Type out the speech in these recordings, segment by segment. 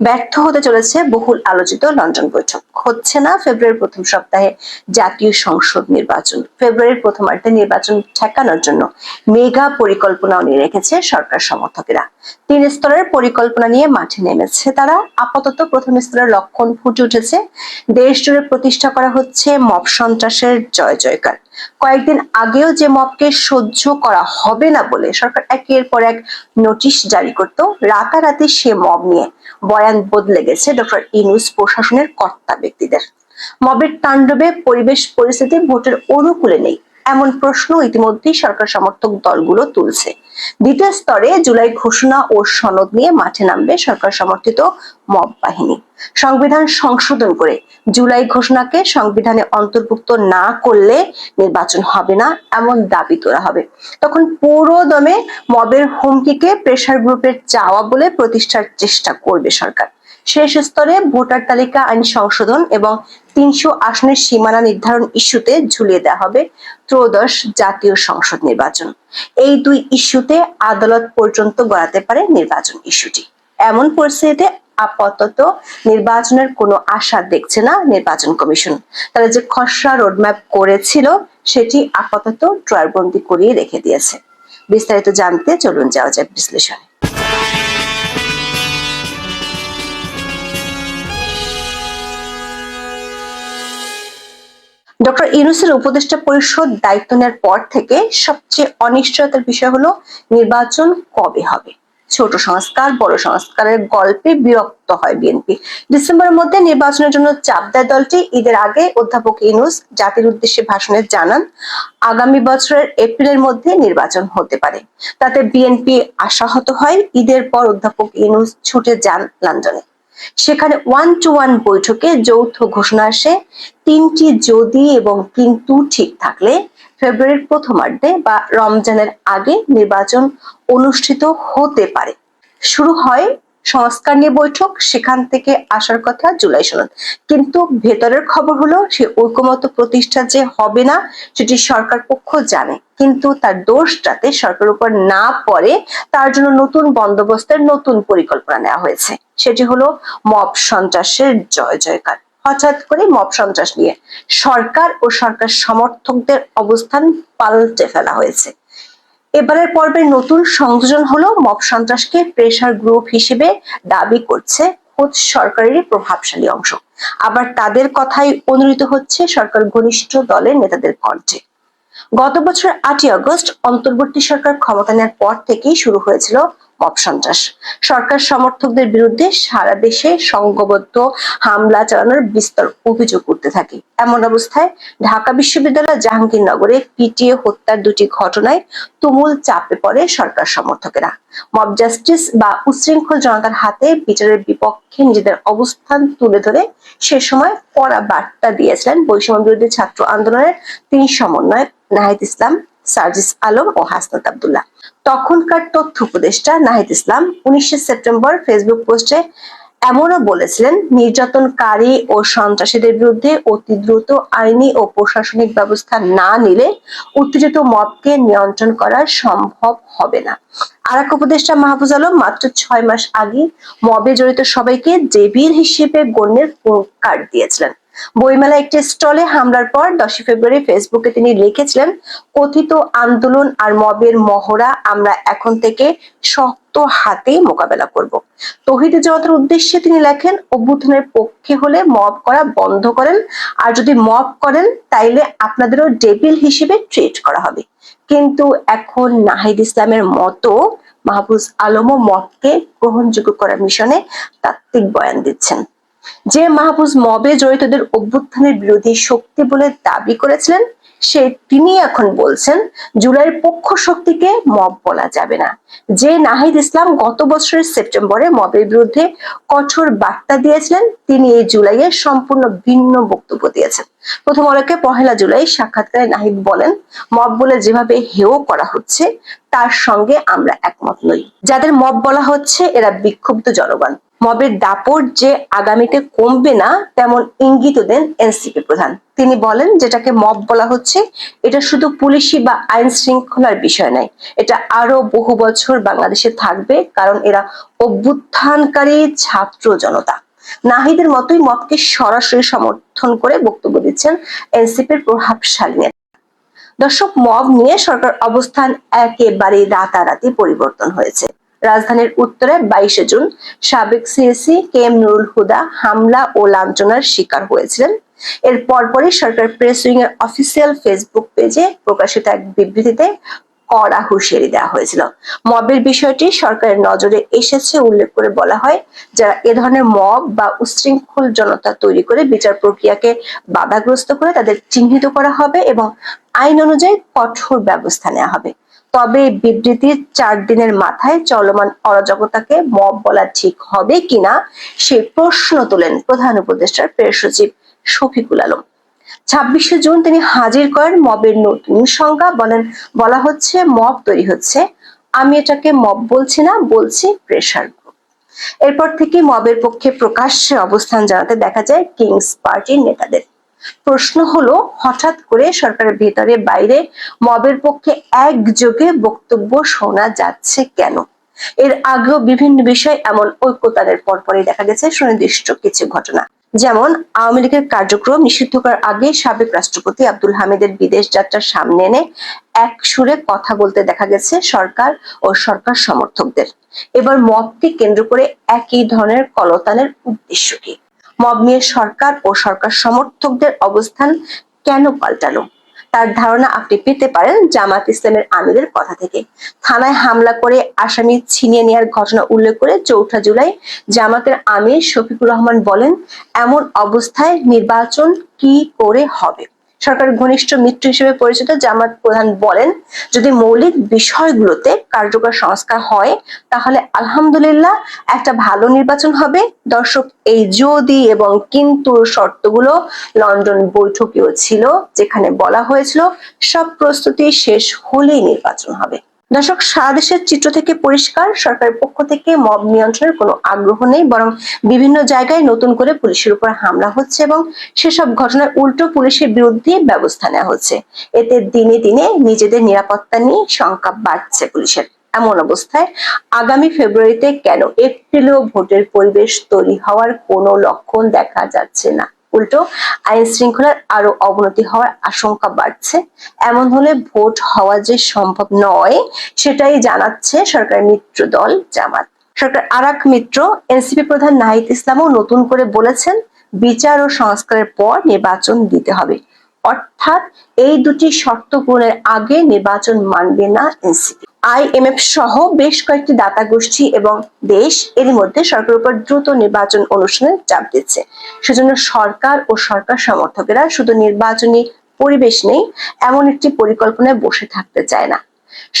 ব্যর্থ হতে চলেছে বহুল আলোচিত লন্ডন বৈঠক। হচ্ছে না ফেব্রুয়ারির প্রথম সপ্তাহে জাতীয় সংসদ নির্বাচন? ফেব্রুয়ারির প্রথমার্ধে নির্বাচন ঠেকানোর জন্য মেগা পরিকল্পনাও নিয়ে রেখেছে সরকার সমর্থকেরা। তিন স্তরের পরিকল্পনা নিয়ে মাঠে নেমেছে তারা। আপাতত প্রথম স্তরের লক্ষণ ফুটে উঠেছে। দেশ জুড়ে প্রতিষ্ঠা করা হচ্ছে মব সন্ত্রাসের জয় জয়কার। কয়েকদিন আগেও যে মবকে সহ্য করা হবে না বলে সরকার একের পর এক নোটিশ জারি করত। রাতারাতি সে মব নিয়ে বয়ান বদলে গেছে ডক্টর ইনুস প্রশাসনের কর্তা ব্যক্তিদের। মবের তাণ্ডবে পরিবেশ পরিস্থিতি ভোটের অনুকূলে নেই, এমন প্রশ্ন ইতিমধ্যেই সরকার সমর্থক দলগুলো তুলছে। দ্বিতীয় স্তরে জুলাই ঘোষণা ও সনদ নিয়ে মাঠে নামবে সরকার সমর্থিত মব বাহিনী। সংবিধান সংশোধন করে জুলাই ঘোষণাকে সংবিধানে অন্তর্ভুক্ত না করলে নির্বাচন হবে না এমন দাবি তোলা হবে। তখন পুরো দমে মবের হুমকিকে প্রেশার গ্রুপের চাওয়া বলে প্রতিষ্ঠার চেষ্টা করবে সরকার। শেষ স্তরে ভোটার তালিকা, আইন সংশোধন এবং তিনশো আসনের সীমানা নির্ধারণ ইস্যুতে ঝুলিয়ে দেওয়া হবে ত্রয়োদশ জাতীয় সংসদ নির্বাচন। এই দুই ইস্যুতে আদালত পর্যন্ত গড়াতে পারে নির্বাচন ইস্যুটি। এমন পরিস্থিতিতে আপাতত নির্বাচনের কোনো আশা দেখছে না নির্বাচন কমিশন। তারা যে খসড়া রোডম্যাপ করেছিল, সেটি আপাতত ড্রয়ারবন্দি করিয়ে রেখে দিয়েছে। বিস্তারিত জানতে চলুন যাওয়া যাক বিশ্লেষণে। ডক্টর ইউনুসের উপদেষ্টা পরিষদ দায়িত্ব নেওয়ার পর থেকে সবচেয়ে অনিশ্চয়তার বিষয় হলো নির্বাচন কবে হবে? ছোট সংস্কার, বড় সংস্কারের গল্পে বিরক্ত হয় বিএনপি। ডিসেম্বরের মধ্যে নির্বাচনের জন্য চাপ দেয় দলটি। ঈদের আগে অধ্যাপক ইনুস জাতির উদ্দেশ্যে ভাষণে জানান, আগামী বছরের এপ্রিলের মধ্যে নির্বাচন হতে পারে। তাতে বিএনপি আশাহত হয়। ঈদের পর অধ্যাপক ইনুস ছুটে যান লন্ডনে। সেখানে ওয়ান টু ওয়ান বৈঠকে যৌথ ঘোষণা আসে। তিনটি যদি এবং কিন্তু ঠিক থাকলে ফেব্রুয়ারির প্রথমার্ধে বা রমজানের আগে নির্বাচন অনুষ্ঠিত হতে পারে। শুরু হয় সংস্কার নিয়ে বৈঠক, সেখান থেকে আসার কথা জুলাই সনদ। কিন্তু ভেতরের খবর হলো সে ঐকমত্য প্রতিষ্ঠা যে হবে না, সেটি সরকার পক্ষ জানে। কিন্তু তার দোষ যাতে সরকার উপর না পড়ে, তার জন্য নতুন বন্দোবস্তের নতুন পরিকল্পনা নেওয়া হয়েছে। সেটি হলো মব সন্ত্রাসের জয় জয়কার। হঠাৎ করে মব সন্ত্রাস নিয়ে সরকার ও সরকার সমর্থকদের অবস্থান পাল্টে ফেলা হয়েছে। এবারের পর্বের নতুন সংযোজন হলো মব সন্ত্রাসকে প্রেশার গ্রুপ হিসেবে দাবি করছে খোদ সরকারেরই প্রভাবশালী অংশ। আবার তাদের কথাই অনুরিত হচ্ছে সরকার ঘনিষ্ঠ দলের নেতাদের কণ্ঠে। গত বছর আটই আগস্ট অন্তর্বর্তী সরকার ক্ষমতা নেওয়ার পর থেকেই শুরু হয়েছিল সন্ত্রাস। সরকার সমর্থকদের বিরুদ্ধে সারা দেশে সংঘবদ্ধ হামলা চালানোর বিস্তর অভিযোগ থাকে। এমন অবস্থায় ঢাকা বিশ্ববিদ্যালয় জাহাঙ্গীরনগরে পিটিএ হত্যার দুটি ঘটনায় তুমুল চাপে পড়ে সরকার সমর্থকেরা। মব জাস্টিস বা উশৃঙ্খল জনতার হাতে বিচারের বিপক্ষে নিজেদের অবস্থান তুলে ধরে সে সময় কড়া বার্তা দিয়েছিলেন বৈষম্য বিরোধী ছাত্র আন্দোলনের তিন সমন্বয়ক নাহিদ ইসলাম। সার্জিস আলম ও হাসনাত আবদুল্লাহ। তখনকার তথ্য উপদেষ্টা নাহিদ ইসলাম উনিশে সেপ্টেম্বর ফেসবুক পোস্টে এমনও বলেছিলেন, নির্যাতনকারী ও সন্ত্রাসীদের বিরুদ্ধে অতি দ্রুত আইনি ও প্রশাসনিক ব্যবস্থা না নিলে উত্তেজিত মবকে নিয়ন্ত্রণ করা সম্ভব হবে না। আর এক উপদেষ্টা মাহফুজ আলম মাত্র ছয় মাস আগে মবে জড়িত সবাইকে জেবির হিসেবে গণ্যের কার্ড দিয়েছিলেন। বইমেলা একটি স্টলে হামলার পর দশই ফেব্রুয়ারি ফেসবুকে তিনি লিখেছিলেন, কথিত আন্দোলন আর মবের মহড়া আমরা এখন থেকে শক্ত হাতে মোকাবেলা করব। তহিদ জনতার উদ্দেশ্যে তিনি লেখেন, অভ্যুত্থানের পক্ষে হলে মব করা বন্ধ করেন, আর যদি মব করেন, তাইলে আপনাদেরও ডেবিল হিসেবে ট্রিট করা হবে। কিন্তু এখন নাহিদ ইসলামের মতো মাহফুজ আলমও মবকে গ্রহণযোগ্য করার মিশনে তাত্ত্বিক বয়ান দিচ্ছেন। যে মাহফুজ মবে জড়িতদের অভ্যুত্থানের বিরোধী শক্তি বলে দাবি করেছিলেন, সে তিনি এখন বলছেন, জুলাইয়ের পক্ষ শক্তিকে মব বলা যাবে না। যে নাহিদ ইসলাম গত বছরের সেপ্টেম্বরে মবের বিরুদ্ধে কঠোর বার্তা দিয়েছিলেন, তিনি এই জুলাইয়ে সম্পূর্ণ ভিন্ন বক্তব্য দিয়েছেন। প্রথম আলোকে পহেলা জুলাই সাক্ষাৎকারে নাহিদ বলেন, মব বলে যেভাবে হেও করা হচ্ছে, তার সঙ্গে আমরা একমত নই। যাদের মব বলা হচ্ছে, এরা বিক্ষুব্ধ জনগণ। মবের দাপট যে আগামীতে কমবে না, তেমন ইঙ্গিত দেন এনসিপি প্রধান। তিনি বলেন যেটাকে মব বলা হচ্ছে, এটা শুধু পুলিশি বা আইন শৃঙ্খলার বিষয় নয়, এটা আরও বহু বছর বাংলাদেশে থাকবে, কারণ এরা অভ্যুত্থানকারী ছাত্র জনতা। নাহিদের মতোই মবকে সরাসরি সমর্থন করে বক্তব্য দিচ্ছেন এনসিপির প্রভাবশালী নেতা দর্শক, মব নিয়ে সরকার অবস্থান একেবারে রাতারাতি পরিবর্তন হয়েছে। রাজধানীর উত্তরে বাইশে জুন সাবেক CEC K M Nurul Huda হামলা ও লাঞ্ছনার শিকার হয়েছিলেন। এর পরপরই সরকার প্রেস উইং এর অফিসিয়াল ফেসবুক পেজে প্রকাশিত এক বিবৃতিতে কড়া হুঁশিয়ারি দেওয়া হয়েছিল। মবের বিষয়টি সরকারের নজরে এসেছে উল্লেখ করে বলা হয়, যারা এ ধরনের মব বা উশৃঙ্খল জনতা তৈরি করে বিচার প্রক্রিয়াকে বাধাগ্রস্ত করে তাদের চিহ্নিত করা হবে এবং আইন অনুযায়ী কঠোর ব্যবস্থা নেওয়া হবে। তবে বিবৃতির চার দিনের মাথায় চলমান অরাজকতাকে মব বলা ঠিক হবে কিনা, সে প্রশ্ন তোলেন প্রধান উপদেষ্টার প্রেস সচিব শফিকুল আলম। ছাব্বিশে জুন তিনি হাজির করেন মবের নতুন সংজ্ঞা, বলেন, বলা হচ্ছে, মব তৈরি হচ্ছে। আমি এটাকে মব বলছি না, বলছি প্রেশার এরপর থেকে মবের পক্ষে প্রকাশ্যে অবস্থান জানাতে দেখা যায় কিংস পার্টির নেতাদের। প্রশ্ন হলো, হঠাৎ করে সরকারের ভেতরে বাইরে মবের পক্ষে একযোগে বক্তব্য শোনা যাচ্ছে কেন? এর আগেও বিভিন্ন বিষয় এমন ঐক্যতানের পরপরই দেখা গেছে, সুনির্দিষ্ট কিছু ঘটনা। যেমন, আওয়ামী লীগের কার্যক্রম নিষিদ্ধ করার আগে সাবেক রাষ্ট্রপতি আব্দুল হামিদের বিদেশ যাত্রার সামনে এনে এক সুরে কথা বলতে দেখা গেছে সরকার ও সরকার সমর্থকদের। এবার মবকে কেন্দ্র করে একই ধরনের কলতানের উদ্দেশ্য কি? মব নিয়ে সরকার ও সরকার সমর্থকদের অবস্থান কেন পাল্টালো? তার ধারণা আপনি পেতে পারেন জামাত ইসলামের আমিরের কথা থেকে। থানায় হামলা করে আসামি ছিনিয়ে নেওয়ার ঘটনা উল্লেখ করে চৌঠা জুলাই জামাতের আমির শফিকুর রহমান বলেন, এমন অবস্থায় নির্বাচন কি করে হবে? সরকার ঘনিষ্ঠ মিত্র হিসেবে পরিচিত জামাত প্রধান বলেন, যদি মৌলিক বিষয়গুলোতে কার্যকর সংস্কার হয়, তাহলে আলহামদুলিল্লাহ একটা ভালো নির্বাচন হবে। দর্শক, এই যদি এবং কিন্তু শর্তগুলো লন্ডন বৈঠকেও ছিল, যেখানে বলা হয়েছিল, সব প্রস্তুতি শেষ হলেই নির্বাচন হবে। দর্শক, সারা দেশের চিত্র থেকে পরিষ্কার, সরকারের পক্ষ থেকে মব নিয়ন্ত্রণের কোনো আগ্রহ নেই, বরং বিভিন্ন জায়গায় নতুন করে পুলিশের উপর হামলা হচ্ছে এবং সেসব ঘটনায় উল্টো পুলিশের বিরুদ্ধে ব্যবস্থা নেওয়া হচ্ছে। এতে দিনে দিনে নিজেদের নিরাপত্তা নিয়ে শঙ্কা বাড়ছে পুলিশের। এমন অবস্থায় আগামী ফেব্রুয়ারিতে কেন এপ্রিলেও ভোটের পরিবেশ তৈরি হওয়ার কোনো লক্ষণ দেখা যাচ্ছে না। উল্টো আইন শৃঙ্খলার আরও অবনতি হওয়ার আশঙ্কা বাড়ছে। এমন হলে ভোট হওয়া যে সম্ভব নয়, সেটাই জানাচ্ছে সরকারের মিত্র দল জামাত। সরকার আরাক মিত্র, এনসিপি প্রধান নাহিদ ইসলামও নতুন করে বলেছেন, বিচার ও সংস্কারের পর নির্বাচন দিতে হবে। অর্থাৎ এই দুটি শর্ত পূরণের আগে নির্বাচন মানবে না এনসিপি। আইএমএফ সহ বেশ কয়েকটি দাতা গোষ্ঠী এবং দেশ এরই মধ্যে সরকারের উপর দ্রুত নির্বাচন অনুষ্ঠানের চাপ দিচ্ছে। সেজন্য সরকার ও সরকার সমর্থকেরা শুধু নির্বাচনী পরিবেশ নেই, এমন একটি পরিকল্পনায় বসে থাকতে চায় না।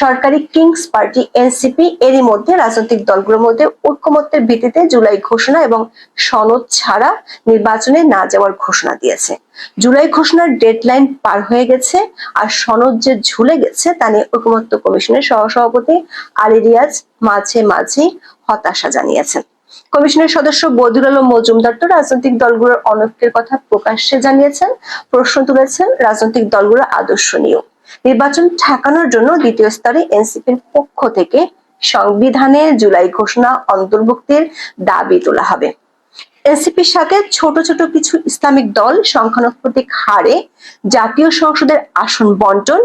সরকারি কিংস পার্টি এনসিপি এরই মধ্যে রাজনৈতিক দলগুলোর মধ্যে ঐক্যমত্যের ভিত্তিতে জুলাই ঘোষণা এবং সনদ ছাড়া নির্বাচনে না যাওয়ার ঘোষণা দিয়েছে। জুলাই ঘোষণার ডেডলাইন পার হয়ে গেছে আর সনদ যে ঝুলে গেছে তা নিয়ে ঐকমত্য কমিশনের সহসভাপতি আলী রিয়াজ মাঝে মাঝে হতাশা জানিয়েছেন। কমিশনের সদস্য বদিউল আলম মজুমদার তো রাজনৈতিক দলগুলোর অনৈক্যের কথা প্রকাশ্যে জানিয়েছেন, প্রশ্ন তুলেছেন রাজনৈতিক দলগুলোর আদর্শ নিয়েও। নির্বাচন ঠেকানোর জন্য দ্বিতীয় স্তরে এনসিপির পক্ষ থেকে সংবিধানে জুলাই ঘোষণা অন্তর্ভুক্তির দাবি তোলা হবে। এনসিপির সাথে ছোট ছোট কিছু ইসলামিক দল সংখ্যানুপাতিক হারে জাতীয় সংসদের আসন বন্টন,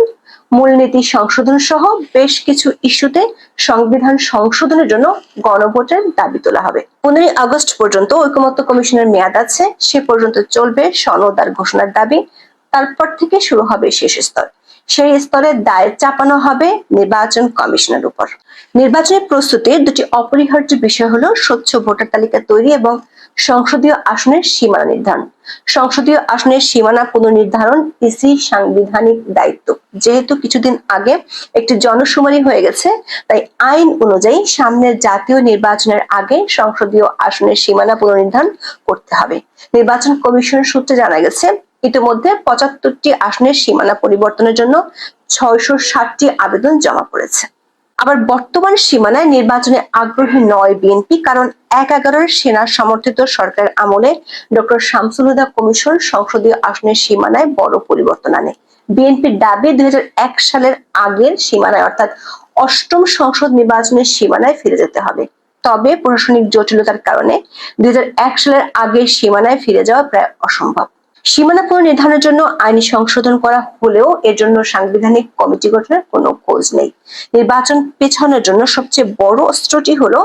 মূলনীতি সংশোধন সহ বেশ কিছু ইস্যুতে সংবিধান সংশোধনের জন্য গণভোটের দাবি তোলা হবে। পনেরোই আগস্ট পর্যন্ত ঐকমত্য কমিশনের মেয়াদ আছে, সে পর্যন্ত চলবে সনদ আর ঘোষণার দাবি। তারপর থেকে শুরু হবে শেষ স্তর। সেই স্তরে দায় চাপানো হবে নির্বাচন কমিশনের উপর। নির্বাচনের প্রস্তুতির দুটি অপরিহার্য বিষয় হলো স্বচ্ছ ভোটার তালিকা তৈরি এবং সংসদীয় আসনের সীমানা নির্ধারণ। সংসদীয় আসনের সীমানা পুনর্নির্ধারণ ইসি সাংবিধানিক দায়িত্ব। যেহেতু কিছুদিন আগে একটি জনশুমারি হয়ে গেছে, তাই আইন অনুযায়ী সামনের জাতীয় নির্বাচনের আগে সংসদীয় আসনের সীমানা পুনর্নির্ধারণ করতে হবে। নির্বাচন কমিশন সূত্রে জানা গেছে ইতিমধ্যে পঁচাত্তরটি আসনের সীমানা পরিবর্তনের জন্য ছয়শো ষাটটি আবেদন জমা পড়েছে। আবার বর্তমান সীমানায় নির্বাচনে আগ্রহী নয় বিএনপি, কারণ এক এগারোর সেনা সমর্থিত সরকারের আমলে ডক্টর শামসুল হুদা কমিশন সংসদীয় আসনের সীমানায় বড় পরিবর্তন আনে। বিএনপির দাবি দুই হাজার এক সালের আগের সীমানায়, অর্থাৎ অষ্টম সংসদ নির্বাচনের সীমানায় ফিরে যেতে হবে। তবে প্রশাসনিক জটিলতার কারণে দুই হাজার এক সালের আগের সীমানায় ফিরে যাওয়া প্রায় অসম্ভব। সীমানা পুনর্নির্ধারণের জন্য আইনি সংশোধন করা হলেও এর জন্য সাংবিধানিক কমিটি গঠনের কোনো খোঁজ নেই। নির্বাচন পেছানোর জন্য সবচেয়ে বড় অস্ত্রটি হলো